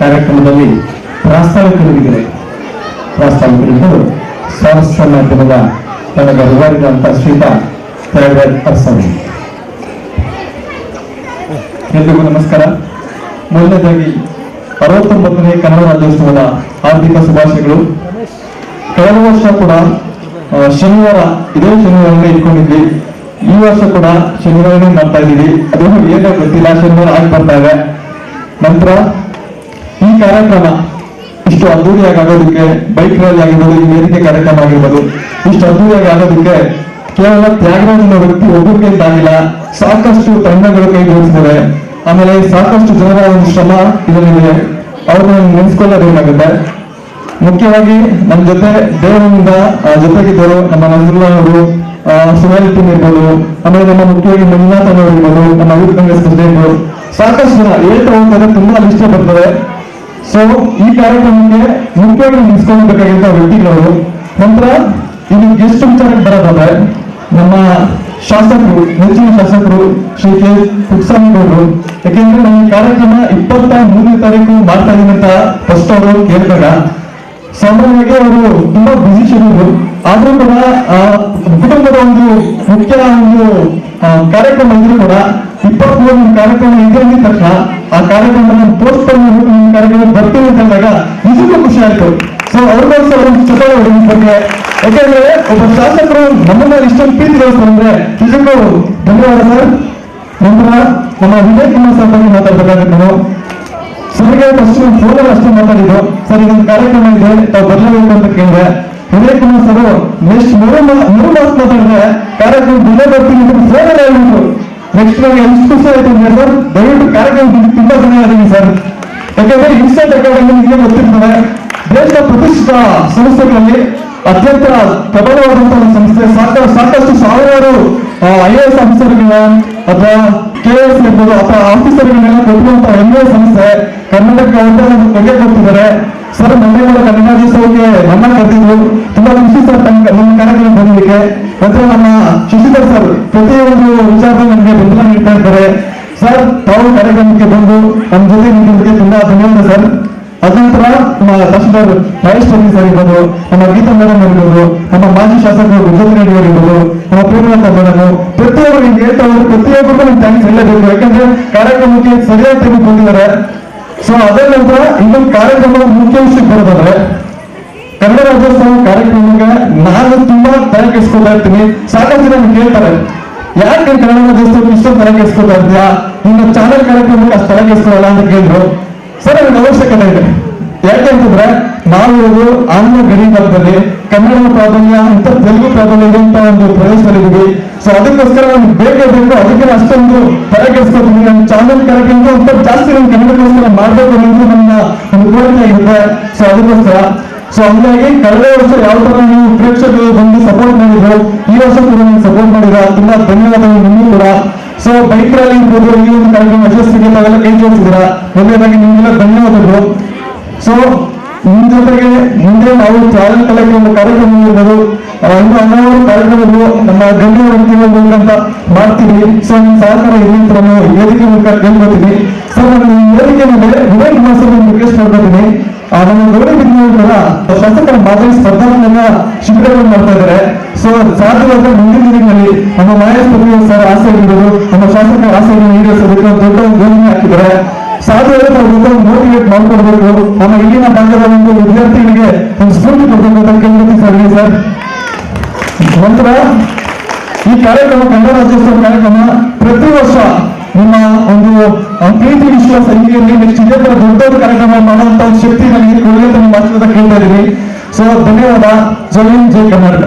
ಕಾರ್ಯಕ್ರಮದಲ್ಲಿ ಪ್ರಾಸ್ತಾವಿಕರಿದ್ದಾರೆ. ಪ್ರಾಸ್ತಾವಿಕರಿದ್ದು ಸ್ವಾರಸ್ಯ ಮಾಧ್ಯಮದ ನನಗೆ ಅನಿವಾರ್ಯದಂತ ಶ್ರೀತ ತೆರವೇರ್ ಅರ್ಸವಿ ಎಲ್ರಿಗೂ ನಮಸ್ಕಾರ. ಮೊದಲನೇದಾಗಿ ಅರವತ್ತೊಂಬತ್ತನೇ ಕನ್ನಡ ರಾಜ್ಯೋತ್ಸವದ ಆರ್ಥಿಕ ಶುಭಾಶಯಗಳು. ಕಳೆದ ವರ್ಷ ಕೂಡ ಶನಿವಾರ, ಇದೇ ಶನಿವಾರನೇ ಇಟ್ಕೊಂಡಿದ್ವಿ. ಈ ವರ್ಷ ಕೂಡ ಶನಿವಾರನೇ ಮಾಡ್ತಾ ಇದ್ದೀವಿ. ಅದೇನು ಏನೋ ಗೊತ್ತಿಲ್ಲ. ಶನಿವಾರ ಆಗಿ ಬರ್ತಾ ಇದೆ ನಂತರ ಕಾರ್ಯಕ್ರಮ. ಇಷ್ಟು ಅದ್ದೂರಿಯಾಗಿ ಆಗೋದಕ್ಕೆ ಬೈಕ್ ರ್ಯಾಲಿ ಆಗಿರ್ಬೋದು ಈ ವೇದಿಕೆ ಕಾರ್ಯಕ್ರಮ ಆಗಿರ್ಬೋದು, ಇಷ್ಟು ಅದ್ದೂರಿಯಾಗಿ ಆಗೋದಕ್ಕೆ ಕೇವಲ ತ್ಯಾಗರಾಜ್ ಅನ್ನೋ ವ್ಯಕ್ತಿ ಒಬ್ಬರಿಗೆ ಆಗಿಲ್ಲ, ಸಾಕಷ್ಟು ತಂಡಗಳು ಕೈ ಜೋಡಿಸಿದ್ದಾರೆ ಆಮೇಲೆ ಸಾಕಷ್ಟು ಜನರ ಒಂದು ಶ್ರಮ ಇದರಲ್ಲಿದೆ ಅವ್ರನ್ನ ನೆನೆಸ್ಕೊಳ್ಳಬೇಕಾಗುತ್ತೆ. ಮುಖ್ಯವಾಗಿ ನಮ್ಮ ಜೊತೆ ದೇವರಿಂದ ಜೊತೆಗಿದ್ದರು ನಮ್ಮ ನಂಜುಲ್ಲವರು ಅವರು ಟೀಮ್ ಇರ್ಬೋದು, ಆಮೇಲೆ ನಮ್ಮ ಮುಖ್ಯವಾಗಿ ಮಂಜುನಾಥ್ ಅವರು ಇರ್ಬೋದು, ನಮ್ಮ ಯೂತ್ ಕಾಂಗ್ರೆಸ್ ಪ್ರೆಸಿಡೆಂಟ್ ಸಾಕಷ್ಟು ಜನ ಹೇಳ್ತಾ ಹೋಗ್ತಾರೆ, ತುಂಬಾ ಬರ್ತದೆ ಸೊ ಈ ಕಾರ್ಯಕ್ರಮಕ್ಕೆ ಮುಖ್ಯವಾಗಿ ನಿಲ್ಸ್ಕೊಳ್ಬೇಕಾಗಿದ್ದ ವ್ಯಕ್ತಿಗಳು, ನಂತರ ಇಲ್ಲಿ ಗೆಸ್ಟ್ ವಿಚಾರಕ್ಕೆ ಬರೋದಾದ್ರೆ ನಮ್ಮ ಶಾಸಕರು, ನೆಚ್ಚಿನ ಶಾಸಕರು ಶ್ರೀ ಕೆ. ಅವರು. ಯಾಕೆಂದ್ರೆ ನಮ್ಮ ಕಾರ್ಯಕ್ರಮ ಇಪ್ಪತ್ತ ಮೂರನೇ ತಾರೀಕು ಮಾಡ್ತಾ ಇದ್ದಂತ ಫಸ್ಟ್ ಅವರು ಕೇಳಿದಾಗ, ಸಾಮಾನ್ಯವಾಗಿ ಅವರು ತುಂಬಾ ಬ್ಯುಸಿ ಶೆಡ್ಯೂಲ್ ಆದ್ರೂ ಕೂಡ ಕುಟುಂಬದ ಒಂದು ಮುಖ್ಯ ಒಂದು ಕಾರ್ಯಕ್ರಮ ಇದ್ರೂ ಕೂಡ ಇಪ್ಪತ್ಮೂರು ಕಾರ್ಯಕ್ರಮ ಇದೆ ತಕ್ಷಣ ಆ ಕಾರ್ಯಕ್ರಮ ಪೋಸ್ಟ್ ಪೋನ್ ಯಾಕಂದ್ರೆ ಒಬ್ಬ ಶಾಸಕರು ನಮ್ಮ ಮೇಲೆ ಇಷ್ಟೊಂದು ಪ್ರೀತಿ ಅಂದ್ರೆ ನಿಜಕ್ಕೂ ಧನ್ಯವಾದ ಸರ್. ನಂತರ ನಮ್ಮ ವಿಜಯ್ ಕುಮಾರ್ ಸರ್ ಬಗ್ಗೆ ಮಾತಾಡ್ಬೇಕಾಗುತ್ತೆ ನಾವು. ಸರಿಗೆ ಫಸ್ಟ್ ಫೋನ್ ಅಷ್ಟೇ ಮಾತಾಡಿದ್ರು ಸರ್ ಇದೊಂದು ಕಾರ್ಯಕ್ರಮ ಇದೆ. ತಾವು ಬರಲೇಬೇಕು ಅಂತ ಕೇಳಿದೆ. ವಿಜಯ್ ಕುಮಾರ್ ಸರ್ ನೆಕ್ಸ್ಟ್ ಮೂರು ಮೂರು ಮಾತು ಮಾತಾಡಿದ್ರೆ ಕಾರ್ಯಕ್ರಮ ದಿನ ಬರ್ತೀನಿ ಅಂತ ಎಲ್ಲ ಹೇಳಿದ್ರು. ನೆಕ್ಸ್ಟ್ ನಮಗೆ ಎಷ್ಟು ಖುಷಿ ಆಯ್ತು ಅಂದ್ರೆ ಸರ್, ದಯವಿಟ್ಟು ಕಾರ್ಯಕ್ರಮ ತುಂಬಾ ಧನ್ಯವಾದಗಳು ಸರ್. ಯಾಕಂದ್ರೆ ಇನ್ಸ್ಟೆಂಟ್ ಅಕಾಡೆಮಿ ನಿಮಗೆ ಗೊತ್ತಿರ್ತದೆ ದೇಶದ ಪ್ರತಿಷ್ಠಿತ ಸಂಸ್ಥೆಗಳಲ್ಲಿ ಅತ್ಯಂತ ಪ್ರಬಲವಾದಂತಹ ಸಂಸ್ಥೆ. ಸಾಕಷ್ಟು ಸಾಕಷ್ಟು ಸಾವಿರಾರು ಐ ಎ ಎಸ್ ಆಫೀಸರ್ಗಳ ಅಥವಾ ಕೆ ಎಸ್ ಇರ್ಬೋದು, ಅಥವಾ ಆಫೀಸರ್ಗಳನ್ನೆಲ್ಲ ಕೊಟ್ಟಿರುವಂತಹ ಹೆಮ್ಮೆಯ ಸಂಸ್ಥೆ ಕರ್ನಾಟಕ ಬಗ್ಗೆ ಕೊಡ್ತಿದ್ದಾರೆ ಸರ್ ಮೊನ್ನೆ ಕೂಡ ಕನ್ನಡ ರಾಜ್ಯೋತ್ಸವಕ್ಕೆ ನಮ್ಮ ಕರೆದಿದ್ರು ತುಂಬಾ ಖುಷಿ ಸರ್ ನಮ್ಮ ಕಾರ್ಯಕ್ರಮ ಬಂದಿದ್ದಕ್ಕೆ. ನಂತರ ನಮ್ಮ ಶಶಿಧರ್ ಸರ್, ಪ್ರತಿಯೊಂದು ವಿಚಾರದಲ್ಲಿ ನಮಗೆ ಬೆಂಬಲ ನೀಡ್ತಾ ಇದ್ದಾರೆ. ಸರ್, ತಾವು ಕಾರ್ಯಕ್ರಮಕ್ಕೆ ಬಂದು ನಮ್ಮ ಜೊತೆ ನಿಂತಿದ್ದಕ್ಕೆ ತುಂಬಾ ಧನ್ಯವಾದ ಸರ್. ಅದಂತರ ನಮ್ಮ ತಹಶೀಲ್ದಾರ್ ಮಹೇಶ್ ಸರ್ ಇರ್ಬೋದು, ನಮ್ಮ ಗೀತಾ ಮೇಡಮ್ ಇರ್ಬೋದು, ನಮ್ಮ ಮಾಜಿ ಶಾಸಕರು ಗುಜರಾತ್ ರೆಡ್ಡಿ ಇರ್ಬೋದು, ನಮ್ಮ ಪ್ರೇಮಲತಾ ಮೇಡಮ್, ಪ್ರತಿಯೊಬ್ಬರು ನಿಮ್ಗೆ ಹೇಳ್ತಾ ಹೋದ್ರೆ ಪ್ರತಿಯೊಬ್ಬರಿಗೂ ನಿಮ್ಗೆ ಥ್ಯಾಂಕ್ಸ್ ಹೇಳಬೇಕು. ಯಾಕಂದ್ರೆ ಕಾರ್ಯಕ್ರಮಕ್ಕೆ ಸರಿಯಾದ ತೆಗೆದು ಬಂದಿದ್ದಾರೆ. ಸೊ ಅದೇ ನಂತರ ಇನ್ನೊಂದು ಕಾರ್ಯಕ್ರಮದ ಮುಖ್ಯ ವಿಷಯಕ್ಕೆ ಬರೋದಾದ್ರೆ, ಕನ್ನಡ ರಾಜ್ಯೋತ್ಸವ ಕಾರ್ಯಕ್ರಮಕ್ಕೆ ನಾನು ತುಂಬಾ ತಲೆ ಕೆಡಿಸ್ಕೊತಾ ಇರ್ತೀನಿ. ಸಾಕಷ್ಟು ನನ್ಗೆ ಕೇಳ್ತಾರೆ ಯಾಕೆ ನೀನ್ ಕನ್ನಡ ರಾಜ್ಯೋತ್ಸವ ಇಷ್ಟೊಂದು ತಲೆ ಕೆಡಿಸ್ಕೊತಾ ಇರ್ತೀಯಾ ನಿಮ್ಮ ಚಾನಲ್ ಕಾರ್ಯಕ್ರಮಕ್ಕೆ ಅಷ್ಟು ತಲೆ ಕೆಡಿಸ್ಕೊಳ್ಳಲ್ಲ ಅಂತ ಕೇಳಿದ್ರು ಸರ್ ನನಗೆ ಅವಶ್ಯಕತೆ ಇದೆ ಯಾಕೆ ಅಂತಂದ್ರೆ ನಾವು ಇರೋದು ಆಂಧ್ರ ಗಡಿ ಭಾಗದಲ್ಲಿ ಕನ್ನಡ ಪ್ರಾಬಲ್ಯ ಅಂತ ತೆಲುಗು ಪ್ರಾಬಲ್ಯ ಇರುವಂತ ಒಂದು ಪ್ರದೇಶದಲ್ಲಿದ್ದೀವಿ. ಸೊ ಅದಕ್ಕೋಸ್ಕರ ನಮ್ಗೆ ಬೇಕೇ ಬೇಕು, ಅದಕ್ಕೆ ಅಷ್ಟೊಂದು ತಲೆ ನಮ್ಮ ಚಾನಲ್ ಕಾರ್ಯಕ್ರಮ ಅಂತ ಜಾಸ್ತಿ ನಮ್ಮ ಕನ್ನಡಕ್ಕೋಸ್ಕರ ಮಾಡಬೇಕು ಅನ್ನೋದು ನನ್ನ ಒಂದು ಕೋರಿಕೆ ಆಗಿರುತ್ತೆ ಸೊ ಅದಕ್ಕೋಸ್ಕರ. ಸೊ ಹಂಗಾಗಿ ಕಳೆದ ವರ್ಷ ಯಾವ ತರ ನೀವು ಪ್ರೇಕ್ಷಕರು ಬಂದು ಸಪೋರ್ಟ್ ಮಾಡಿದ್ರು, ಈ ವರ್ಷ ಕೂಡ ನೀವು ಸಪೋರ್ಟ್ ಮಾಡಿದ ತುಂಬಾ ಧನ್ಯವಾದಗಳು ನಿಮಗೂ ಕೂಡ. ಸೊ ಬೈಕ್ ರ್ಯಾಲಿ ಇರ್ಬೋದು ಈ ಒಂದು ಕಾರ್ಯಕ್ರಮ ಯಶಸ್ವಿಗೆ ತಾವೆಲ್ಲ ಕೈ ಜೋಡಿಸಿದ್ರ ಮೊದಲನೇದಾಗಿ ನಿಮ್ಗೆಲ್ಲ ಧನ್ಯವಾದಗಳು. ಸೊ ನಿಮ್ ಜೊತೆಗೆ ಮುಂದೆ ನಾವು ಟ್ರಾವೆಲ್ ಕಲೆಗೆ ಒಂದು ಕಾರ್ಯಕ್ರಮ ಇರ್ಬೋದು. ಒಂದು ಹಲವಾರು ಕಾರ್ಯಕ್ರಮಗಳು ನಮ್ಮ ಗಣ್ಯ ಅಂತ ಮಾಡ್ತೀವಿ. ಸೊ ನಿಮ್ಮ ಸಹಕಾರ ಇರಲಿ ಅಂತ ಈ ವೇದಿಕೆ ಮೂಲಕ ಕೇಳ್ಕೊತೀನಿ ಸೊ ನಾನು ವೇದಿಕೆ ಮೇಲೆ ವಿನಯ್ ಕುಮಾರ್ ಸರ್ ರಿಕ್ವೆಸ್ಟ್ ಮಾಡ್ಕೊತೀನಿ ನಮ್ಮ ಗೌರಿ ಬಿದ್ದ ಶಾಸಕರ ಮಾದರಿ ಸ್ಪರ್ಧಾತ್ಮಕ ಶಿಬಿರಗಳು ಮಾಡ್ತಾ ಇದ್ದಾರೆ. ಸೊ ಸಾಧ್ಯವಾದ ಮುಂದಿನ ದಿನಗಳಲ್ಲಿ ನಮ್ಮ ಮಹೇಶ್ ಪುರಿ ಸರ್ ಆಸೆ ಇರ್ಬೋದು. ನಮ್ಮ ಶಾಸಕರ ಆಸೆಯನ್ನು ಈಡೇರಿಸೋದಕ್ಕೆ ದೊಡ್ಡ ಯೋಜನೆ ಹಾಕಿದ್ದಾರೆ. ಸಾಧ್ಯವಾದ ಒಂದು ಮೋಟಿವೇಟ್ ಮಾಡಿಕೊಡ್ಬೇಕು. ನಮ್ಮ ಇಲ್ಲಿನ ಭಾಗದ ಒಂದು ವಿದ್ಯಾರ್ಥಿಗಳಿಗೆ ಒಂದು ಸ್ಫೂರ್ತಿ ಕೇಳ್ಕೊತೀನಿ ಸರ್ ಸರ್. ನಂತರ ಈ ಕಾರ್ಯಕ್ರಮ ಕನ್ನಡ ರಾಜ್ಯೋತ್ಸವ ಕಾರ್ಯಕ್ರಮ ಪ್ರತಿ ವರ್ಷ ನಿಮ್ಮ ಒಂದು ಪ್ರೀತಿ ವಿಶ್ವಾಸ ಹಿಂದಿಯಲ್ಲಿ ನೆಕ್ಸ್ಟ್ ಇದೇ ತರ ದೊಡ್ಡ ದೊಡ್ಡ ಕಾರ್ಯಕ್ರಮ ಮಾಡುವಂತ ಒಂದು ಶಕ್ತಿ ನನಗೆ ಕೊಡಲಿ ಅಂತ ನಿಮ್ಮ ಕೇಳ್ತಾ ಇದ್ದೀವಿ ಸೊ ಧನ್ಯವಾದ. ಜೈ ಹಿಂದ್, ಜೈ ಕರ್ನಾಟಕ.